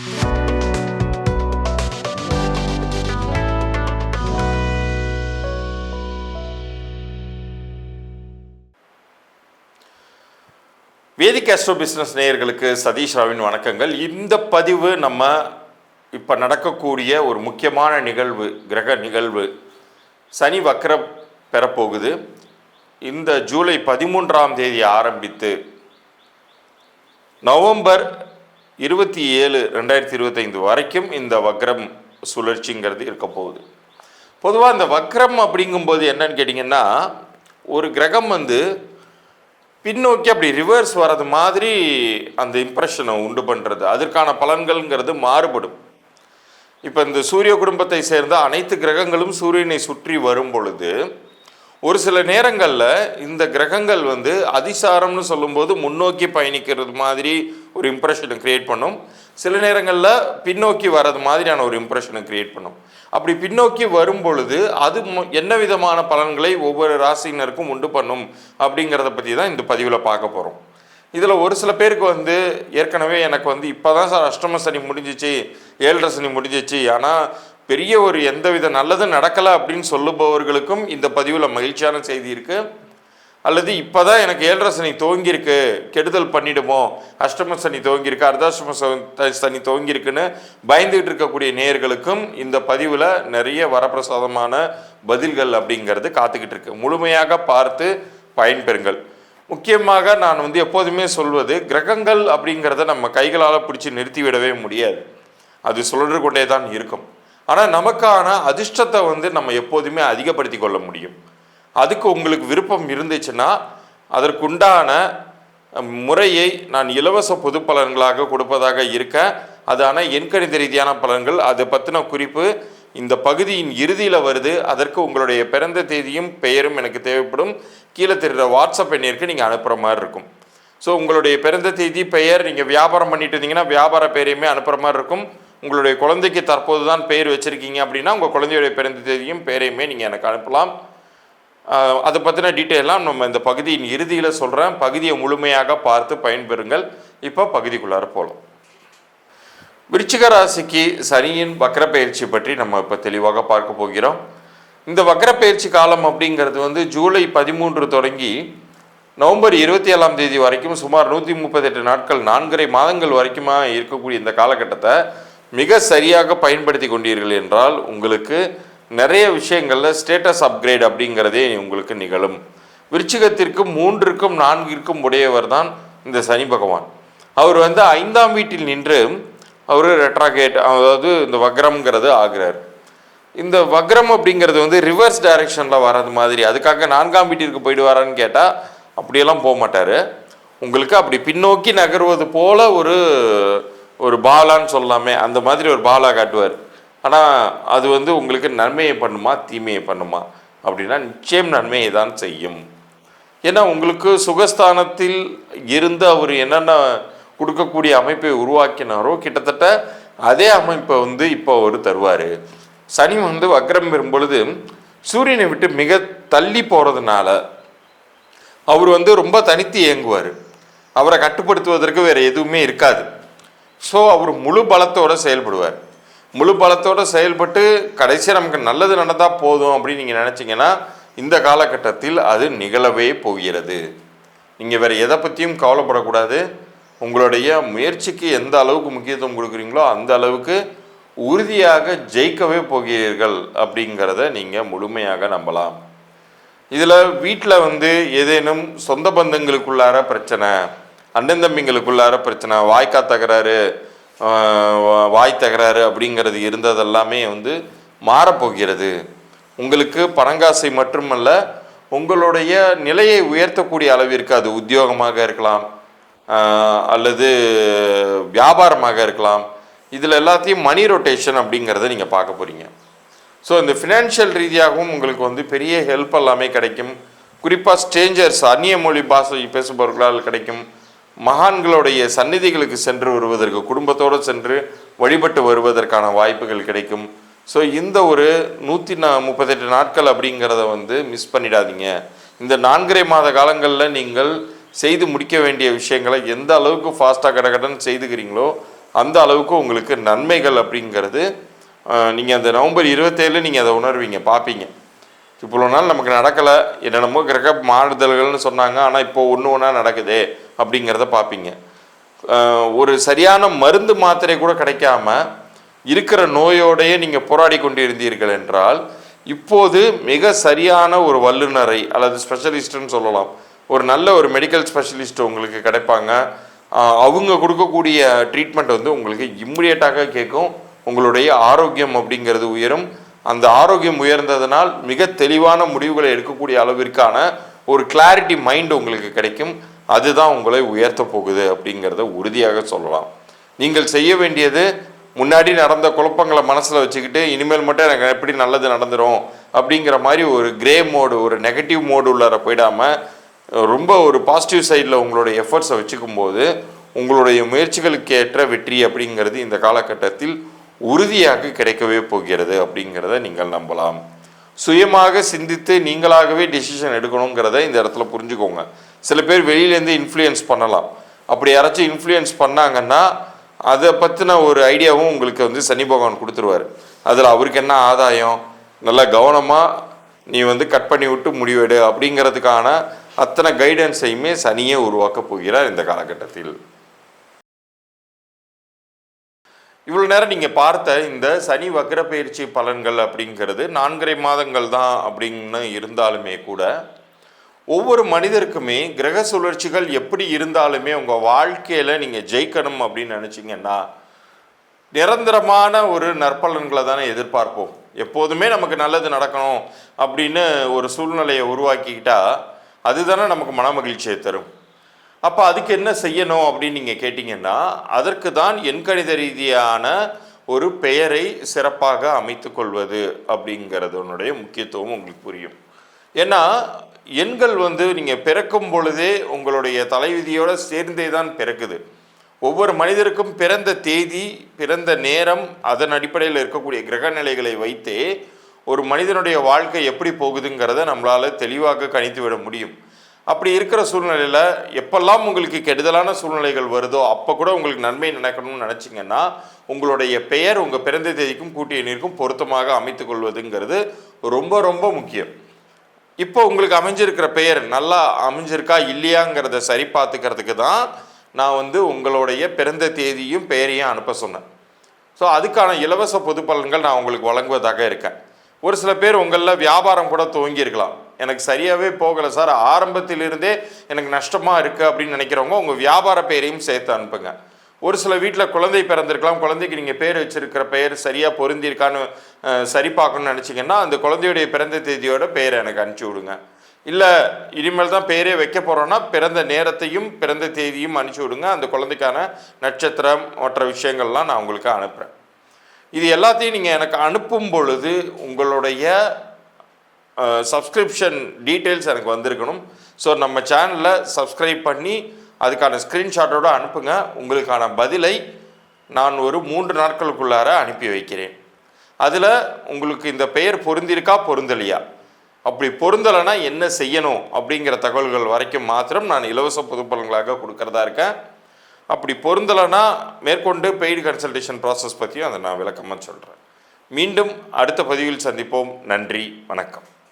வேதிக் astro business நேயர்களுக்கு சதீஷ் ராவின் வணக்கங்கள். இந்த பதிவு நம்ம இப்போ நடக்கக்கூடிய ஒரு முக்கியமான நிகழ்வு கிரக நிகழ்வு. சனி வக்கர பெறப்போகுது. இந்த ஜூலை பதிமூன்றாம் தேதி ஆரம்பித்து நவம்பர் இருபத்தி ஏழு ரெண்டாயிரத்தி இருபத்தைந்து வரைக்கும் இந்த வக்ரம் சுழற்சிங்கிறது இருக்க போகுது. பொதுவாக இந்த வக்ரம் அப்படிங்கும்போது என்னன்னு கேட்டிங்கன்னா ஒரு கிரகம் வந்து பின்னோக்கி அப்படி ரிவர்ஸ் வர்றது மாதிரி அந்த இம்ப்ரெஷனை உண்டு பண்ணுறது அதற்கான பலன்கள்ங்கிறது மாறுபடும். இப்போ இந்த சூரிய குடும்பத்தை சேர்ந்த அனைத்து கிரகங்களும் சூரியனை சுற்றி வரும் பொழுது ஒரு சில நேரங்களில் இந்த கிரகங்கள் வந்து அதிசாரம்னு சொல்லும்போது முன்னோக்கி பயணிக்கிறது மாதிரி ஒரு இம்ப்ரெஷனை கிரியேட் பண்ணும். சில நேரங்களில் பின்னோக்கி வர்றது மாதிரியான ஒரு இம்ப்ரெஷனை கிரியேட் பண்ணும். அப்படி பின்னோக்கி வரும் பொழுது அது மு- என்ன விதமான பலன்களை ஒவ்வொரு ராசியினருக்கும் உண்டு பண்ணும் அப்படிங்கிறத பற்றி தான் இந்த பதிவில் பார்க்க போகிறோம் இதில் ஒரு சில பேருக்கு வந்து ஏற்கனவே எனக்கு வந்து இப்போ தான் சார் அஷ்டம சனி முடிஞ்சிச்சு ஏழரை சனி முடிஞ்சிச்சு. ஆனால் பெரிய ஒரு எந்தவித நல்லதும் நடக்கலை அப்படின்னு சொல்லுபவர்களுக்கும் இந்த பதிவில் மகிழ்ச்சியான செய்தி இருக்குது அல்லது இப்போ தான் எனக்கு ஏழரை சனி துவங்கியிருக்கு கெடுதல் பண்ணிடுமோ அஷ்டம சனி துவங்கியிருக்கு அர்தாஷ்டம சனி துவங்கியிருக்குன்னு பயந்துகிட்டு இருக்கக்கூடிய நேயர்களுக்கும் இந்த பதிவில் நிறைய வரப்பிரசாதமான பதில்கள் அப்படிங்கிறது காத்துக்கிட்டு இருக்கு. முழுமையாக பார்த்து பயன்பெறுங்கள். முக்கியமாக நான் வந்து எப்போதுமே சொல்வது கிரகங்கள் அப்படிங்கிறத நம்ம கைகளால் பிடிச்சி நிறுத்திவிடவே முடியாது. அது சுழன்று கொண்டே தான் இருக்கும். ஆனால் நமக்கான அதிர்ஷ்டத்தை வந்து நம்ம எப்போதுமே அதிகப்படுத்தி கொள்ள முடியும். அதுக்கு உங்களுக்கு விருப்பம் இருந்துச்சுன்னா அதற்குண்டான முறையை நான் இலவச பொது பலன்களாக கொடுப்பதாக இருக்க அது ஆனால் எண்கணித ரீதியான பலன்கள் அதை பற்றின குறிப்பு இந்த பகுதியின் இறுதியில் வருது. அதற்கு உங்களுடைய பிறந்த தேதியும் பெயரும் எனக்கு தேவைப்படும். கீழே தெரிகிற வாட்ஸ்அப் எண்ணிற்கு நீங்கள் அனுப்புகிற மாதிரி இருக்கும். ஸோ உங்களுடைய பிறந்த தேதி பெயர் நீங்கள் வியாபாரம் பண்ணிட்டு இருந்தீங்கன்னா வியாபார பெயரையுமே அனுப்புகிற மாதிரி இருக்கும். உங்களுடைய குழந்தைக்கு தற்போது தான் பெயர் வச்சுருக்கீங்க அப்படின்னா உங்கள் குழந்தையுடைய பிறந்த தேதியும் பெயரையுமே நீங்கள் எனக்கு அனுப்பலாம். அதை பற்றின டீட்டெயிலாம் நம்ம இந்த பகுதியின் இறுதியில் சொல்கிறேன் பகுதியை முழுமையாக பார்த்து பயன்பெறுங்கள். இப்போ பகுதிக்குள்ளார போகலாம் விருச்சிக ராசிக்கு சனியின் வக்கரப்பயிற்சி பற்றி நம்ம இப்போ தெளிவாக பார்க்க போகிறோம். இந்த வக்கரப்பயிற்சி காலம் அப்படிங்கிறது வந்து ஜூலை பதிமூன்று தொடங்கி நவம்பர் இருபத்தி ஏழாம் தேதி வரைக்கும் சுமார் நூற்றி முப்பத்தெட்டு நாட்கள் நான்கரை மாதங்கள் வரைக்குமா இருக்கக்கூடிய இந்த காலகட்டத்தை மிக சரியாக பயன்படுத்தி கொண்டீர்கள் என்றால் உங்களுக்கு நிறைய விஷயங்களில் ஸ்டேட்டஸ் அப்கிரேட் அப்படிங்கிறதே உங்களுக்கு நிகழும். விருச்சிகத்திற்கும் மூன்றிற்கும் நான்கிற்கும் உடையவர் தான் இந்த சனி பகவான். அவர் வந்து ஐந்தாம் வீட்டில் நின்று அவர் ரெட்ராகேட் அதாவது இந்த வக்ரம்ங்கிறது ஆகிறார். இந்த வக்ரம் அப்படிங்கிறது வந்து ரிவர்ஸ் டைரக்ஷனில் வர்றது மாதிரி. அதுக்காக நான்காம் வீட்டிற்கு போயிடுவாரான்னு கேட்டால் அப்படியெல்லாம் போக மாட்டார் உங்களுக்கு அப்படி பின்னோக்கி நகர்வது போல ஒரு ஒரு பாலான்னு சொல்லலாமே அந்த மாதிரி ஒரு பாலா காட்டுவார். ஆனால் அது வந்து உங்களுக்கு நன்மையை பண்ணுமா தீமையை பண்ணுமா? அப்படின்னா நிச்சயம் நன்மையை தான் செய்யும். ஏன்னா உங்களுக்கு சுகஸ்தானத்தில் இருந்து அவர் என்னென்ன கொடுக்கக்கூடிய அமைப்பை உருவாக்கினாரோ கிட்டத்தட்ட அதே அமைப்பை வந்து இப்போ அவர் தருவார். சனி வந்து வக்ரம் பெறும் பொழுது சூரியனை விட்டு மிக தள்ளி போகிறதுனால அவர் வந்து ரொம்ப தனித்து இயங்குவார். அவரை கட்டுப்படுத்துவதற்கு வேறு எதுவுமே இருக்காது. ஸோ அவர் முழு பலத்தோடு செயல்படுவார். முழு பலத்தோடு செயல்பட்டு கடைசியாக நமக்கு நல்லது நடந்தால் போதும் அப்படின்னு நீங்கள் நினச்சிங்கன்னா இந்த காலகட்டத்தில் அது நிகழவே போகிறது. நீங்கள் வேறு எதை பற்றியும் கவலைப்படக்கூடாது. உங்களுடைய முயற்சிக்கு எந்த அளவுக்கு முக்கியத்துவம் கொடுக்குறீங்களோ அந்த அளவுக்கு உறுதியாக ஜெயிக்கவே போகிறீர்கள் அப்படிங்கிறத நீங்கள் முழுமையாக நம்பலாம். இதில் வீட்டில் வந்து ஏதேனும் சொந்த பந்தங்களுக்குள்ளார பிரச்சனை அண்ணன் தம்பிங்களுக்குள்ளார பிரச்சனை. வாய்க்கா தகராறு வா- வாய் தகராறு அப்படிங்கிறது இருந்ததெல்லாமே வந்து மாறப்போகிறது. உங்களுக்கு பணங்காசை மட்டுமல்ல உங்களுடைய நிலையை உயர்த்தக்கூடிய அளவிற்கு அது உத்தியோகமாக இருக்கலாம் அல்லது வியாபாரமாக இருக்கலாம். இதில் எல்லாத்தையும் மணி ரொட்டேஷன் அப்படிங்கிறத நீங்கள் பார்க்க போகிறீங்க ஸோ இந்த ஃபினான்ஷியல் ரீதியாகவும் உங்களுக்கு வந்து பெரிய ஹெல்ப் எல்லாமே கிடைக்கும். குறிப்பாக ஸ்ட்ரேஞ்சர்ஸ் அந்நிய மொழி பாஷை பேசுபவர்களால் கிடைக்கும். மகான்களுடைய சந்நிதிகளுக்கு சென்று வருவதற்கு குடும்பத்தோடு சென்று வழிபட்டு வருவதற்கான வாய்ப்புகள் கிடைக்கும். ஸோ இந்த ஒரு நூற்றி நா முப்பத்தெட்டு நாட்கள் அப்படிங்கிறத வந்து மிஸ் பண்ணிடாதீங்க. இந்த நான்கரை மாத காலங்களில் நீங்கள் செய்து முடிக்க வேண்டிய விஷயங்களை எந்த அளவுக்கு ஃபாஸ்ட்டாக கடகடன் செய்துக்கிறீங்களோ அந்த அளவுக்கு உங்களுக்கு நன்மைகள் அப்படிங்கிறது நீங்கள் அந்த நவம்பர் இருபத்தேழு நீங்கள் அதை உணர்வீங்க பார்ப்பீங்க. இவ்வளோ நாள் நமக்கு நடக்கலை. என்னென்னமோ கிரக மாறுதல்கள்னு சொன்னாங்க. ஆனால் இப்போ ஒன்று ஒன்றா நடக்குதே அப்படிங்கிறத பார்ப்பீங்க ஒரு சரியான மருந்து மாத்திரை கூட கிடைக்காம இருக்கிற நோயோடையே நீங்கள் போராடி கொண்டிருந்தீர்கள் என்றால் இப்போது மிக சரியான ஒரு வல்லுநரை அல்லது ஸ்பெஷலிஸ்ட்னு சொல்லலாம். ஒரு நல்ல ஒரு மெடிக்கல் ஸ்பெஷலிஸ்ட் உங்களுக்கு கிடைப்பாங்க. அவங்க கொடுக்கக்கூடிய ட்ரீட்மெண்ட் வந்து உங்களுக்கு இம்மிடியட்டாக கேட்கும். உங்களுடைய ஆரோக்கியம் அப்படிங்கிறது உயரும். அந்த ஆரோக்கியம் உயர்ந்ததனால் மிக தெளிவான முடிவுகளை எடுக்கக்கூடிய அளவிற்கான ஒரு கிளாரிட்டி மைண்ட் உங்களுக்கு கிடைக்கும். அதுதான் உங்களை உயர்த்த போகுது அப்படிங்கிறத உறுதியாக சொல்லலாம். நீங்கள் செய்ய வேண்டியது முன்னாடி நடந்த குழப்பங்களை மனசில் வச்சுக்கிட்டு இனிமேல் மட்டும் எனக்கு எப்படி நல்லது நடந்துடும் அப்படிங்கிற மாதிரி ஒரு கிரே மோடு ஒரு நெகட்டிவ் மோடு உள்ளார போயிடாமல் ரொம்ப ஒரு பாசிட்டிவ் சைடில் உங்களுடைய எஃபர்ட்ஸை வச்சுக்கும் போது உங்களுடைய முயற்சிகளுக்கு ஏற்ற வெற்றி அப்படிங்கிறது இந்த காலகட்டத்தில் உறுதியாக கிடைக்கவே போகிறது அப்படிங்கிறத நீங்கள் நம்பலாம். சுயமாக சிந்தித்து நீங்களாகவே டிசிஷன் எடுக்கணுங்கிறத இந்த இடத்துல புரிஞ்சுக்கோங்க. சில பேர் வெளியிலேருந்து இன்ஃப்ளூயன்ஸ் பண்ணலாம். அப்படி யாராச்சும் இன்ஃப்ளூயன்ஸ் பண்ணாங்கன்னா அதை பற்றின ஒரு ஐடியாவும் உங்களுக்கு வந்து சனி பகவான் கொடுத்துருவார். அதில் அவருக்கு என்ன ஆதாயம்? நல்லா கவனமாக நீ வந்து கட் பண்ணி விட்டு முடிவெடு அப்படிங்கிறதுக்கான அத்தனை கைடன்ஸையுமே சனியே உருவாக்கப் போகிறார் இந்த காலகட்டத்தில். இவ்வளோ நேரம் நீங்கள் பார்த்த இந்த சனி வக்ர பயிற்சி பலன்கள் அப்படிங்கிறது நான்கரை மாதங்கள் தான் அப்படின்னு இருந்தாலுமே கூட ஒவ்வொரு மனிதருக்குமே கிரக சுழற்சிகள் எப்படி இருந்தாலுமே உங்கள் வாழ்க்கையில் நீங்கள் ஜெயிக்கணும் அப்படின்னு நினச்சிங்கன்னா நிரந்தரமான ஒரு நற்பலன்களை தானே எதிர்பார்ப்போம். எப்போதுமே நமக்கு நல்லது நடக்கணும் அப்படின்னு ஒரு சூழ்நிலையை உருவாக்கிக்கிட்டா அதுதானே நமக்கு மன மகிழ்ச்சியை தரும். அப்போ அதுக்கு என்ன செய்யணும் அப்படின்னு நீங்கள் கேட்டிங்கன்னா அதற்கு தான் எண்கணித ரீதியான ஒரு பெயரை சிறப்பாக அமைத்து கொள்வது அப்படிங்கிறதனுடைய முக்கியத்துவம் உங்களுக்கு புரியும். ஏன்னா எண்கள் வந்து நீங்கள் பிறக்கும் பொழுதே உங்களுடைய தலைவிதியோடு சேர்ந்தே தான் பிறக்குது. ஒவ்வொரு மனிதருக்கும் பிறந்த தேதி பிறந்த நேரம் அதன் அடிப்படையில் இருக்கக்கூடிய கிரக நிலைகளை வைத்தே ஒரு மனிதனுடைய வாழ்க்கை எப்படி போகுதுங்கிறத நம்மளால் தெளிவாக கணித்து விட முடியும். அப்படி இருக்கிற சூழ்நிலையில் எப்பெல்லாம் உங்களுக்கு கெடுதலான சூழ்நிலைகள் வருதோ அப்போ கூட உங்களுக்கு நன்மை நினைக்கணும்னு நினச்சிங்கன்னா உங்களுடைய பெயர் உங்கள் பிறந்த தேதிக்கும் கூட்டிய நீருக்கும் பொருத்தமாக அமைத்து கொள்வதுங்கிறது ரொம்ப ரொம்ப முக்கியம். இப்போ உங்களுக்கு அமைஞ்சிருக்கிற பெயர் நல்லா அமைஞ்சிருக்கா இல்லையாங்கிறத சரி பார்த்துக்கிறதுக்கு தான் நான் வந்து உங்களுடைய பிறந்த தேதியும் பெயரையும் அனுப்ப சொன்னேன். ஸோ அதுக்கான இலவச பொது பலன்கள் நான் உங்களுக்கு வழங்குவதாக இருக்கேன். ஒரு சில பேர் உங்களில் வியாபாரம் கூட துவங்கியிருக்கலாம். எனக்கு சரியாகவே போகலை சார். ஆரம்பத்திலிருந்தே எனக்கு நஷ்டமாக இருக்குது அப்படின்னு நினைக்கிறவங்க உங்கள் வியாபார பெயரையும் சேர்த்து அனுப்புங்க. ஒரு சில வீட்டில் குழந்தை பிறந்திருக்கலாம். குழந்தைக்கு நீங்கள் பேர் வச்சிருக்கிற பெயர் சரியாக பொருந்திருக்கான்னு சரி பார்க்கணும்னு நினச்சிங்கன்னா அந்த குழந்தையுடைய பிறந்த தேதியோட பெயரை எனக்கு அனுப்பிச்சி விடுங்க. இல்லை இனிமேல் தான் பேரே வைக்க போகிறோன்னா பிறந்த நேரத்தையும் பிறந்த தேதியும் அனுப்பிச்சி விடுங்க. அந்த குழந்தைக்கான நட்சத்திரம் மற்ற விஷயங்கள்லாம் நான் உங்களுக்கு அனுப்புகிறேன் இது எல்லாத்தையும் நீங்கள் எனக்கு அனுப்பும் பொழுது உங்களுடைய சப்ஸ்கிரிப்ஷன் டீட்டெயில்ஸ் எனக்கு வந்திருக்கணும். ஸோ நம்ம சேனலில் சப்ஸ்கிரைப் பண்ணி அதுக்கான ஸ்க்ரீன்ஷாட்டோட அனுப்புங்க. உங்களுக்கான பதிலை நான் ஒரு மூன்று நாட்களுக்குள்ளார அனுப்பி வைக்கிறேன். அதில் உங்களுக்கு இந்த பெயர் பொருந்திருக்கா பொருந்தலையா? அப்படி பொருந்தலைன்னா என்ன செய்யணும் அப்படிங்கிற தகவல்கள் வரைக்கும் மாத்திரம் நான் இலவச பொதுப்பலன்களாக கொடுக்கறதா இருக்கேன். அப்படி பொருந்தலைன்னா மேற்கொண்டு பெய்டு கன்சல்டேஷன் ப்ராசஸ் பற்றியும் அதை நான் விளக்கமாக சொல்கிறேன் மீண்டும் அடுத்த பதிவில் சந்திப்போம். நன்றி. வணக்கம்.